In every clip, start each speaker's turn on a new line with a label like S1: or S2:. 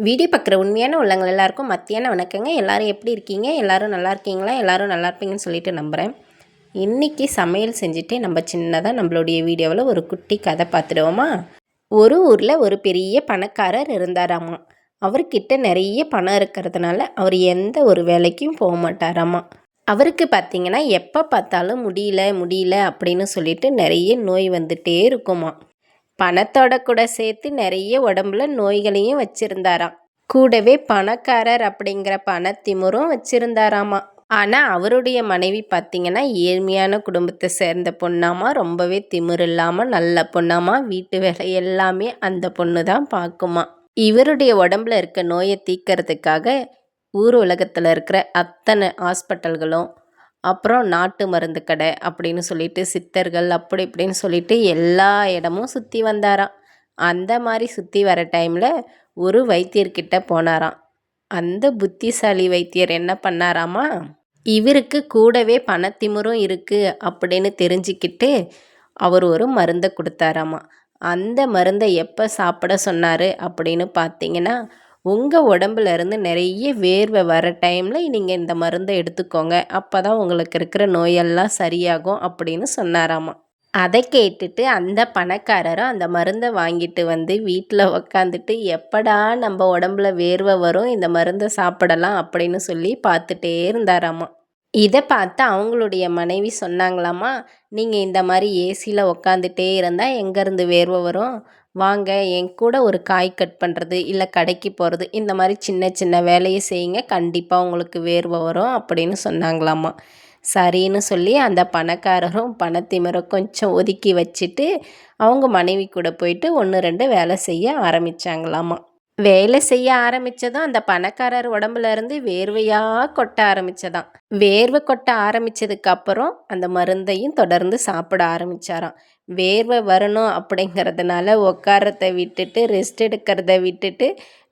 S1: Video பார்க்குற உண்மையான உள்ளங்கள் எல்லாருக்கும் மத்தியான வணக்கங்க. எல்லாரும் எப்படி இருக்கீங்க? எல்லோரும் நல்லா இருக்கீங்களா? எல்லோரும் நல்லா இருப்பீங்கன்னு சொல்லிட்டு நம்புகிறேன் இன்றைக்கி சமையல் செஞ்சுட்டு நம்ம சின்னதாக நம்மளுடைய வீடியோவில் ஒரு குட்டி கதை பார்த்துடுவோமா? ஒரு ஊரில் ஒரு பெரிய பணக்காரர் இருந்தாராமா. அவர்கிட்ட நிறைய பணம் இருக்கிறதுனால அவர் எந்த ஒரு வேலைக்கும் போக மாட்டாராமா. அவருக்கு பார்த்தீங்கன்னா எப்போ பார்த்தாலும் முடியல முடியல அப்படின்னு சொல்லிட்டு நிறைய நோய் வந்துட்டே இருக்குமா. பணத்தோட கூட சேர்த்து நிறைய உடம்புல நோய்களையும் வச்சிருந்தாராம். கூடவே பணக்காரர் அப்படிங்கிற பணத்திமுறும் வச்சிருந்தாராமா. ஆனால் அவருடைய மனைவி பார்த்திங்கன்னா ஏழ்மையான குடும்பத்தை சேர்ந்த பொண்ணாமா ரொம்பவே திமிர் இல்லாமல் நல்ல பொண்ணாமா வீட்டு வேலை எல்லாமே அந்த பொண்ணு தான் பார்க்குமா இவருடைய உடம்புல இருக்க நோயை தீக்கிறதுக்காக ஊர் உலகத்தில் இருக்கிற அத்தனை ஹாஸ்பிட்டல்களும் அப்புறம் நாட்டு மருந்து கடை அப்படின்னு சொல்லிட்டு சித்தர்கள் அப்படி இப்படின்னு சொல்லிட்டு எல்லா இடமும் சுற்றி வந்தாராம். அந்த மாதிரி சுற்றி வர டைமில் ஒரு வைத்தியர்கிட்ட போனாராம். அந்த புத்திசாலி வைத்தியர் என்ன பண்ணாராமா? இவருக்கு கூடவே பணத்திமுறும் இருக்குது அப்படின்னு தெரிஞ்சுக்கிட்டு அவர் ஒரு மருந்தை கொடுத்தாராமா. அந்த மருந்தை எப்போ சாப்பிட சொன்னார் அப்படின்னு பார்த்தீங்கன்னா உங்கள் உடம்புல இருந்து நிறைய வேர்வை வர டைமில் நீங்கள் இந்த மருந்தை எடுத்துக்கோங்க. அப்போ தான் உங்களுக்கு இருக்கிற நோயெல்லாம் சரியாகும் அப்படின்னு சொன்னாராமா. அதை கேட்டுட்டு அந்த பணக்காரரும் அந்த மருந்தை வாங்கிட்டு வந்து வீட்டில் உக்காந்துட்டு எப்படா நம்ம உடம்புல வேர்வை வரும் இந்த மருந்தை சாப்பிடலாம் அப்படின்னு சொல்லி பார்த்துட்டே இருந்தாராமா. இதை பார்த்து அவங்களுடைய மனைவி சொன்னாங்களாமா நீங்கள் இந்த மாதிரி ஏசியில் உக்காந்துட்டே இருந்தால் எங்கேருந்து வேர்வை வரும்? வாங்க என் கூட ஒரு காய் கட் பண்ணுறது இல்லை கடைக்கு போகிறது இந்த மாதிரி சின்ன சின்ன வேலையை செய்யுங்க கண்டிப்பாக உங்களுக்கு வேர்வை வரும் அப்படின்னு சொன்னாங்களாமா. சரின்னு சொல்லி அந்த பணக்காரரும் பணத்திமரை கொஞ்சம் ஒதுக்கி வச்சுட்டு அவங்க மனைவி கூட போயிட்டு ஒன்று ரெண்டு வேலை செய்ய ஆரம்பித்தாங்களாமா வேலை செய்ய ஆரம்பித்ததும் அந்த பணக்காரர் உடம்புல இருந்து வேர்வையாக கொட்ட ஆரம்பித்ததாம் வேர்வை கொட்ட ஆரம்பித்ததுக்கு அப்புறம் அந்த மருந்தையும் தொடர்ந்து சாப்பிட ஆரம்பித்தாராம் வேர்வை வரணும் அப்படிங்கிறதுனால உட்காரத்தை விட்டுட்டு ரெஸ்ட் எடுக்கிறத விட்டுட்டு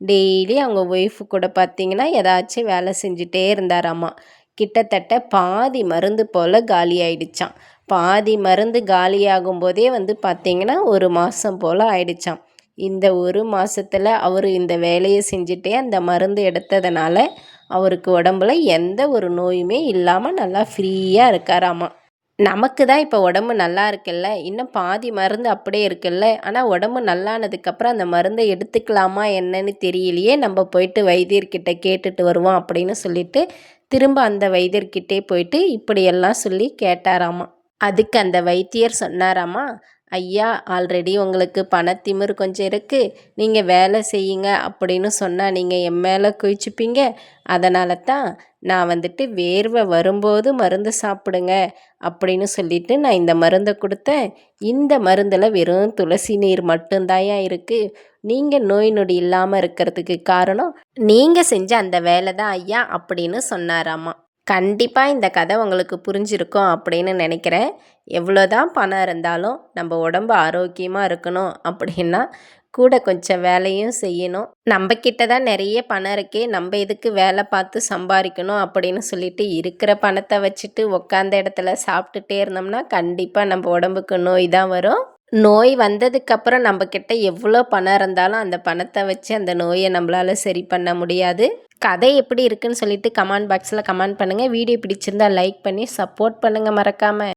S1: டெய்லி அவங்க ஒய்ஃபு கூட பார்த்தீங்கன்னா ஏதாச்சும் வேலை செஞ்சுட்டே இருந்தாராம்மா கிட்டத்தட்ட பாதி மருந்து போல் காலி ஆயிடுச்சான் பாதி மருந்து காலியாகும் போதே வந்து பார்த்திங்கன்னா ஒரு மாதம் போல் ஆயிடுச்சான் இந்த ஒரு மாதத்தில் அவர் இந்த வேலையை செஞ்சுட்டே அந்த மருந்து எடுத்ததுனால அவருக்கு உடம்புல எந்த ஒரு நோயுமே இல்லாமல் நல்லா ஃப்ரீயாக இருக்காராமா. நமக்கு தான் இப்போ உடம்பு நல்லா இருக்குல்ல. இன்னும் பாதி மருந்து அப்படியே இருக்குல்ல. ஆனால் உடம்பு நல்லானதுக்கப்புறம் அந்த மருந்தை எடுத்துக்கலாமா என்னன்னு தெரியலையே. நம்ம போயிட்டு வைத்தியர்கிட்ட கேட்டுட்டு வருவோம் அப்படின்னு சொல்லிட்டு திரும்ப அந்த வைத்தியர்கிட்டே போயிட்டு இப்படியெல்லாம் சொல்லி கேட்டாராமா. அதுக்கு அந்த வைத்தியர் சொன்னாராமா ஐயா ஆல்ரெடி உங்களுக்கு பணத்திமிர் கொஞ்சம் இருக்குது நீங்கள் வேலை செய்யுங்க அப்படின்னு சொன்னால் நீங்கள் என் மேலே குயிச்சுப்பீங்க அதனால தான் நான் வந்துட்டு வேர்வை வரும்போது மருந்து சாப்பிடுங்க அப்படின்னு சொல்லிட்டு நான் இந்த மருந்தை கொடுத்தேன். இந்த மருந்தில் வெறும் துளசி நீர் மட்டும்தாயா இருக்குது நீங்கள் நோய் நொடி இல்லாமல் இருக்கிறதுக்கு காரணம் நீங்கள் செஞ்ச அந்த வேலை தான் ஐயா அப்படின்னு சொன்னாராம்மா கண்டிப்பாக இந்த கதை உங்களுக்கு புரிஞ்சிருக்கும் அப்படின்னு நினைக்கிறேன். எவ்வளோ தான் பணம் இருந்தாலும் நம்ம உடம்பு ஆரோக்கியமாக இருக்கணும் அப்படின்னா கூட கொஞ்சம் வேலையும் செய்யணும். நம்ம கிட்ட தான் நிறைய பணம் இருக்கே நம்ம எதுக்கு வேலை பார்த்து சம்பாதிக்கணும் அப்படின்னு சொல்லிட்டு இருக்கிற பணத்தை வச்சுட்டு உட்காந்த இடத்துல சாப்பிட்டுட்டே இருந்தோம்னா கண்டிப்பாக நம்ம உடம்புக்கு நோய் தான் வரும். நோய் வந்ததுக்கப்புறம் நம்மக்கிட்ட எவ்வளோ பணம் இருந்தாலும் அந்த பணத்தை வச்சு அந்த நோயை நம்மளால் சரி பண்ண முடியாது. கதை எப்படி இருக்குன்னு சொல்லிட்டு கமெண்ட் பாக்ஸில் கமெண்ட் பண்ணுங்கள் வீடியோ பிடிச்சிருந்தால் லைக் பண்ணி சப்போர்ட் பண்ணுங்கள் மறக்காமல்